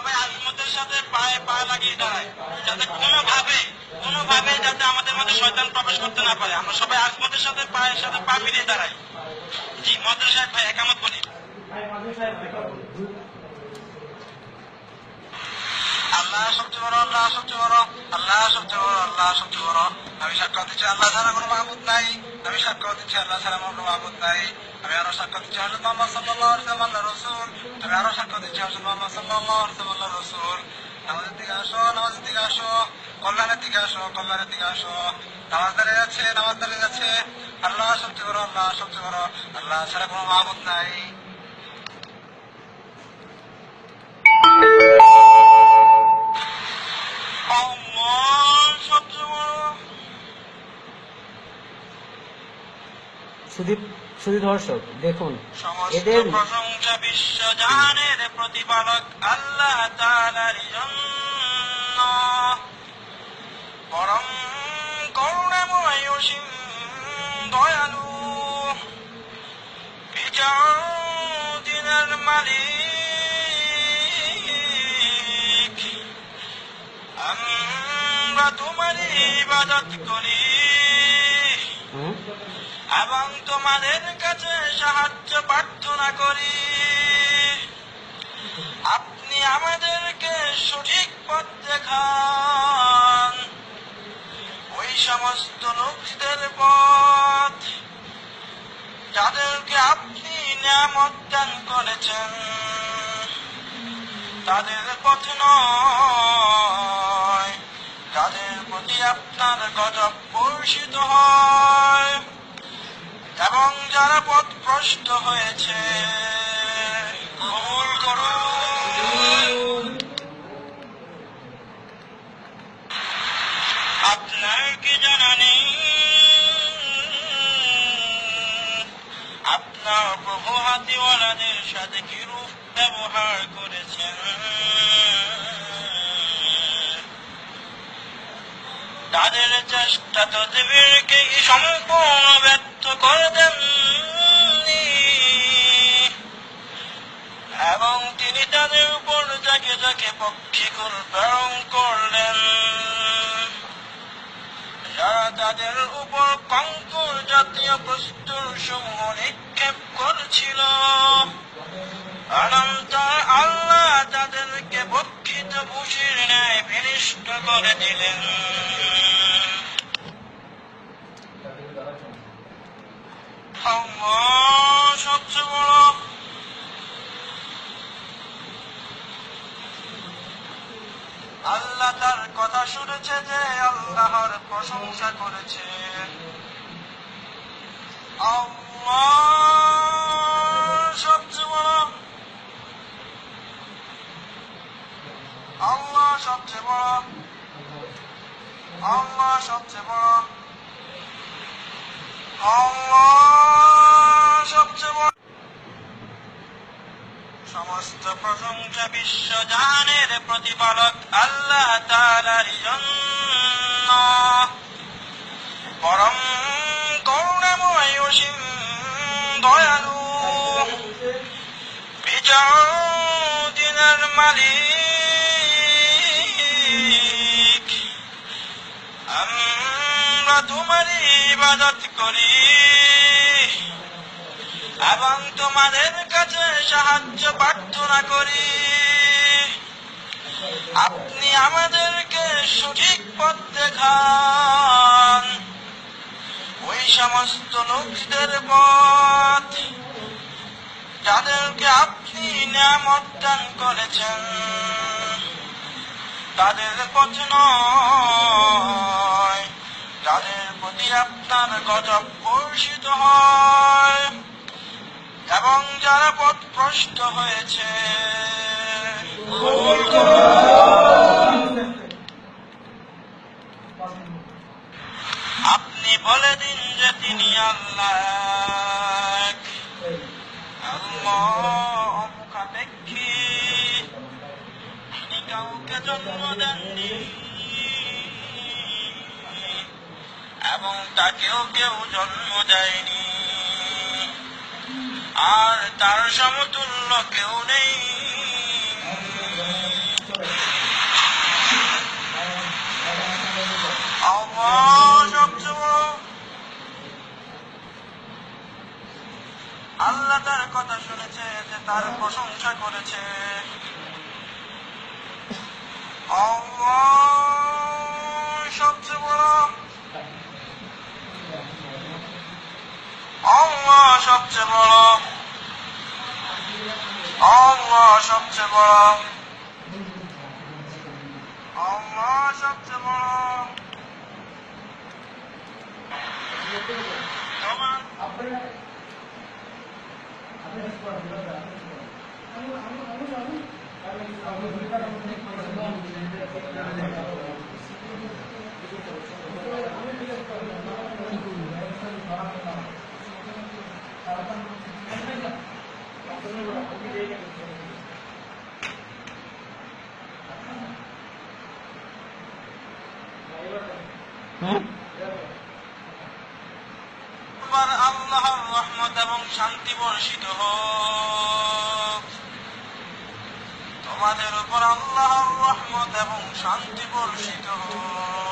সবাই আজমতের সাথে পায়ে পা লাগিয়ে দাঁড়ায়। যাতে কোনোভাবে কোনোভাবে যাতে আমাদের মধ্যে শয়তান প্রবেশ করতে না পারে। আমরা সবাই আজমতের সাথে পায়ের সাথে পা মিলিয়ে দাঁড়াই। জি মদ্রাসায় ভাই, একামত বলি। আল্লাহ সবচেয়ে বড়, আল্লাহ সবচেয়ে বড়, আল্লাহ সবচেয়ে বড়, আল্লাহ সবচেয়ে বড়। আমি সাক্ষ্য দিচ্ছি, আল্লাহ ছাড়া কোনো মাহবুদ নাই। আমি সাক্ষ্য দিচ্ছি, আল্লাহ ছাড়া কোনো মাহবুদ নাই। আমি আরও সাক্ষ্য দিচ্ছি হজরত মোহাম্মদ সাল্লাল্লাহু আলাইহি ওয়াসাল্লাম আল্লাহ রাসূল। আমি আরও সাক্ষ্য দিচ্ছি হজরত মোহাম্মদ সাল্লাল্লাহু আলাইহি ওয়াসাল্লাম আল্লাহ রাসূল। নামাজের দিকে আসো, নামাজের দিকে আসো। কল্যাণের দিকে আসো, কল্যাণের দিকে আসো। নামাজ দাঁড়িয়ে যাচ্ছে, নামাজ দাঁড়িয়ে যাচ্ছে। আল্লাহ সবচেয়ে বড়, আল্লাহ সবচেয়ে বড়, আল্লাহ ছাড়া কোনো মাহবুদ নাই। সুদীপ সুদী দর্শক দেখুন। এদের প্রশংসা বিশ্ব জাহানের প্রতিপালক আল্লাহ তাআলার জন্য। পরম করুণাময় অসীম দয়ালু। বিচার দিনের মালিক। আমরা তোমার ইবাদত করি? এবং তোমাদের কাছে সাহায্য প্রার্থনা করি। আপনি আমাদেরকে সঠিক পথ দেখান। ওই সমস্ত লোকদের পথ, যাদেরকে আপনি নিয়ামত দান করেছেন, তাদের পথ নয়। তাদের প্রতি আপনার গজব বর্ষিত হয় এবং যারা পথ ভ্রষ্ট হয়েছে, কবুল করুন। আপনার কি জানা নেই? আপনার প্রভু হাতিওয়ালাদের সাথে কিরূপ ব্যবহার করেছেন? তাদের চেষ্টা তদবিরকে সম্পূর্ণ ব্যর্থ করে দেননি। এবং তিনি তাদের উপর যাকে যাকে পক্ষীকুল প্রেরণ করলেন। যারা তাদের উপর কঙ্কর জাতীয় প্রস্তুর সমূহ নিক্ষেপ করেছিল অনন্তর আল্লাহ তাদেরকে বক্ষিত ভূষির ন্যায় বিনিষ্ট করে দিলেন। আল্লাহ সবচেয়ে বড় তার কথা শুনেছে যে আল্লাহর প্রশংসা করেছে। সবচেয়ে আল্লাহ সবচেয়ে বড় আল্লাহ সবচেয়ে বড় আল্লাহ সমস্ত প্রশংসা বিশ্ব জাহানের প্রতিপালক আল্লাহ তাআলার জন্য। পরম করুণাময় অসীম দয়ালু বিচার দিনের মালিক। আমরা তোমার ইবাদত করি এবং তোমাদের কাছে সাহায্য প্রার্থনা করি। আপনি আমাদেরকে সঠিক পথ দেখান। ওই সমস্ত লোকদের পথ। যাদেরকে আপনি নিয়ামত দান করেছেন, তাদের পথ নয়। যাদের প্রতি আপনার গজব বর্ষিত হয় এবং যারা পথ ভ্রষ্ট হয়েছে। আপনি বলে দিন যে তিনি। আল্লাহ। অমুখাপেক্ষী তিনি কাউকে জন্ম দেননি। এবং তাকেও কেউ জন্ম দেয়নি। আর তার সমতুল্য কেউ নেই। আল্লাহ তার কথা শুনেছে, যে তার প্রশংসা করেছে। সবচেয়ে বড়। আল্লাহ সবচেয়ে বড় আল্লাহ সবচেয়ে বড় আল্লাহ সবচেয়ে বড় তোমার হুম তোমার আল্লাহর রহমত এবং শান্তি বর্ষিত হোক। তোমাদের উপর আল্লাহর রহমত এবং শান্তি বর্ষিত হোক।